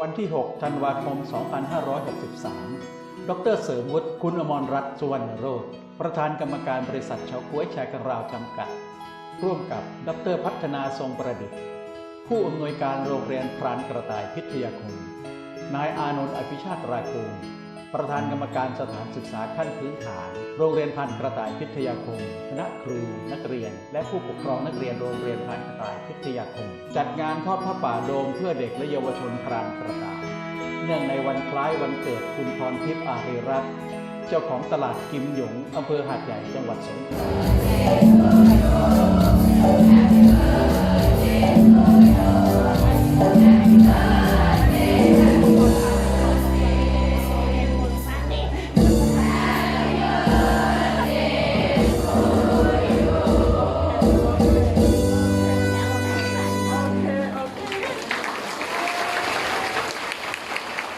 วันที่ 6 ธันวาคม 2563 ดรเสริมวุฒิคุณอมรรัตน์สุวรรณโรธประธานกรรมการบริษัทเฉาก้วยชายกังราวจำกัด ร่วมกับดรพัฒนาทรงประดิษฐ์ ผู้อำนวยการโรงเรียนพรานกระต่ายพิทยาคม นายอานนท์อภิชาติราคูล ประธานกรรมการสถานศึกษาขั้นพื้นฐาน โรงเรียนพันกระต่ายพิทยาคม คณะครู นักเรียน และผู้ปกครองนักเรียนโรงเรียนพันกระต่ายพิทยาคม จัดงานทอดผ้าป่าโดมเพื่อเด็กและเยาวชนพรานกระต่าย เนื่องในวันคล้ายวันเกิดคุณพรทิพย์อารีรัตน์เจ้าของตลาดกิมหยงอำเภอหาดใหญ่จังหวัดสงขลา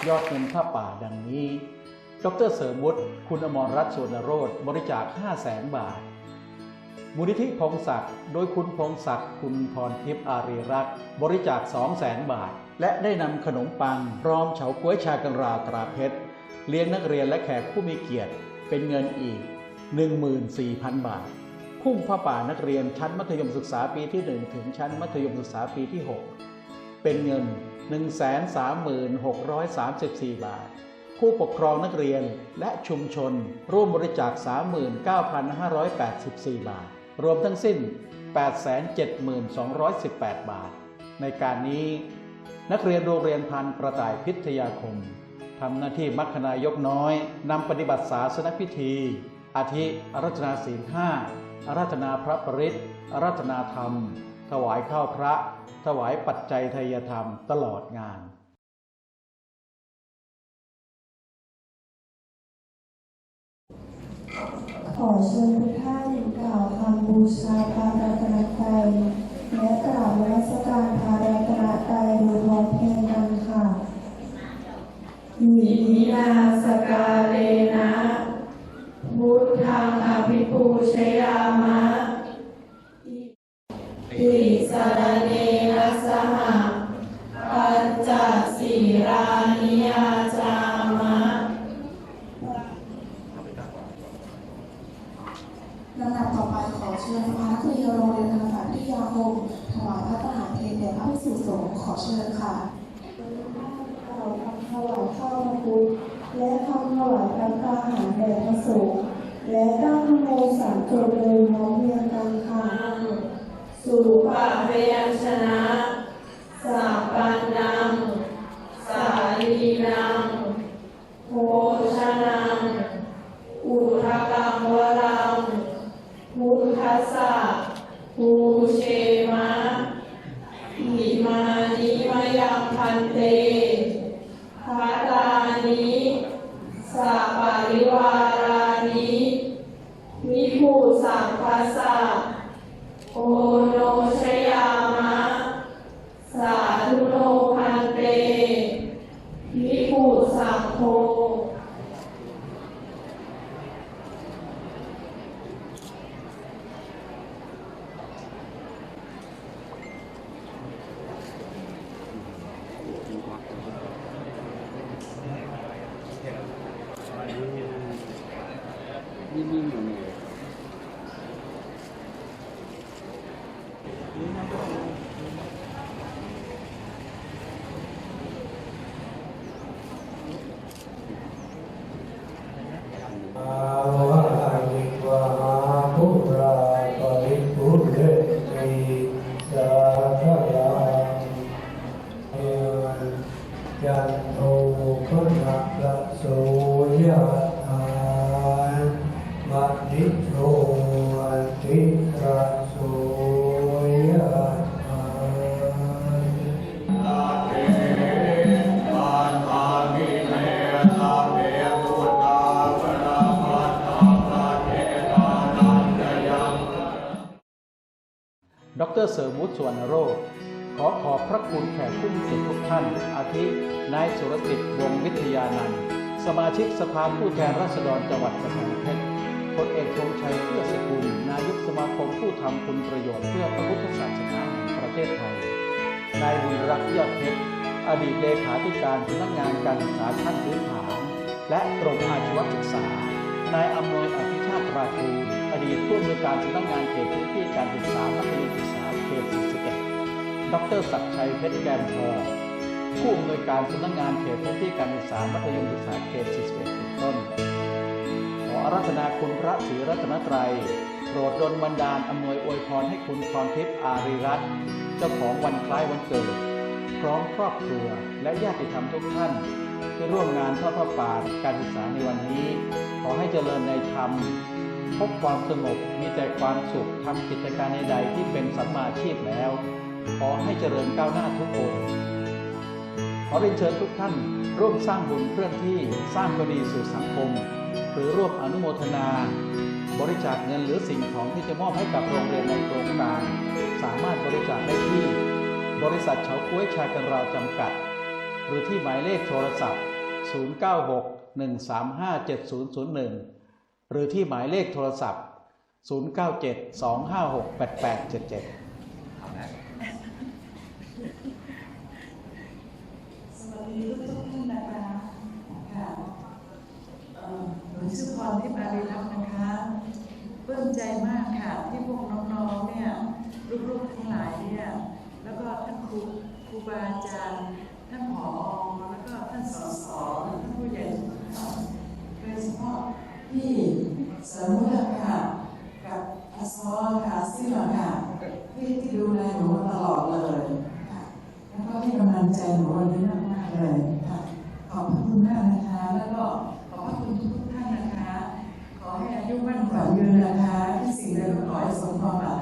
ยอดเงินผ้าป่าดังนี้ ดรเสริมวุฒิคุณอมรรัตน์สวนโรธบริจาค 5 0 0แสนบาท มูลนิธิพงศักดิ์โดยคุณพงศักดิ์คุณพรทิพย์อารีรัตน์บริจาค 2 0 0แสนบาท และได้นำขนมปัง พร้อมเฉาก๊วยชากังราตราเพชร เลี้ยงนักเรียนและแขกผู้มีเกียรติ เป็นเงินอีก 14,000 บาทพุ่มผ้าป่านักเรียนชั้นมัธยมศึกษาปีที่ 1 ถึงชั้นมัธยมศึกษาปีที่ 6 เป็นเงิน 136,34 บาท ผู้ปกครองนักเรียนและชุมชน ร่วมบริจาค 39,584 บาท รวมทั้งสิ้น 872,218 บาท ในการนี้ นักเรียนโรงเรียนพันกระต่ายพิทยาคมทำหน้าที่มัคคณายกน้อยนำปฏิบัติศาสนพิธี อาทิอารัธนาศีลห้าอารัธนาพระปริตรอารัธนาธรรม ถวายข้าวพระ ถวายปัจจัยทายธรรมตลอดงานขอเชิญทุกท่านกล่าวคำบูชาพระ อิสรเนนะสหะปัญจศีรานิยาจามะลำดับต่อไปขอเชิญคณะนักเรียนโรงเรียนธรรมศาสตร์พิทยาคมถวายพระทหารเพลแด่พระภิกษุสงฆ์ขอเชิญค่ะกล่าวคำถวายข้าวพระพุทธและคำถวายพระกาหารแด่พระสงฆ์และตั้งนโมสามจบเลยน้อมเรียงกันค่ะ ดรเสริมวุฒิสวนโรธขอขอบพระคุณแขกผู้มีเกียรติทุกท่าน อาทิ นายสุรติตวงศ์วิทยานันท์สมาชิกสภาผู้แทนราษฎรจังหวัดกำแพงเพชรพลเอกธงชัยเพื่อสกุล นายกสมาคมผู้ทำคุณประโยชน์เพื่อพระพุทธศาสนาแห่งประเทศไทย นายบุญรักยอดเพชร อดีตเลขาธิการสำนักงานการศึกษาขั้นพื้นฐาน และกรมอาชีวศึกษา นายอำนวยอภิชาติราชู ดีตผู้อำนวยการสำนักงานเขตพื้นที่การศึกษามัธยมศึกษาเขต41ดรศักดิ์ชัยเพชรแกมทองผู้อำนวยการสำนักงานเขตพื้นที่การศึกษามัธยมศึกษาเขต41เป็นต้น ขออารัธนาคุณพระศรีรัตนตรัยโปรดดลบันดาลอำนวยอวยพรให้คุณพรทิพย์อารีรัตน์เจ้าของวันคล้ายวันเกิด พร้อมครอบครัวและญาติธรรมทุกท่านที่ร่วมงานทอดพระป่าการศึกษาในวันนี้ ขอให้เจริญในธรรม บความสงบมีแต่ความสุขทำกิจการใดๆที่เป็นสัมมาชีพแล้ว ขอให้เจริญก้าวหน้าทุกคนขอเรียนเชิญทุกท่านร่วมสร้างบุญเคลื่อนที่สร้างก็ดีสู่สังคม หรือร่วมอนุโมทนา บริจาคเงินหรือสิ่งของที่จะมอบให้กับโรงเรียนในโครงการ สามารถบริจาคได้ที่ บริษัทเฉาก้วยชากันราวจำกัด หรือที่หมายเลขโทรศัพท์ 096-135-7001 หรือที่หมายเลขโทรศัพท์ 097-256-8877สวัสดีทุกท่านนะคะค่ะเอ่อหนูชื่อพรทิพย์อารีรัตน์นะคะปลื้มใจมากค่ะ ที่พวกน้องๆ เนี่ยลูกๆ ทั้งหลายเนี่ย แล้วก็ท่านครูครูบาอาจารย์ ท่านผอแล้วก็ท่านสสท่านผู้ใหญ่ทุกท่านโดยเฉพาะ พี่สมุทรค่ะ กับอาซอค่ะซิ่งค่ะที่ที่ดูแลหนูตลอดเลยค่ะ แล้วก็ให้กำลังใจหนูวันนี้มากๆเลยค่ะ ขอบพระคุณมากนะคะ แล้วก็ขอบพระคุณทุกท่านนะคะ ขอให้อายุมั่นขวัญยืนนะคะที่สิ่งใดก็ขอให้สมความปรารถนา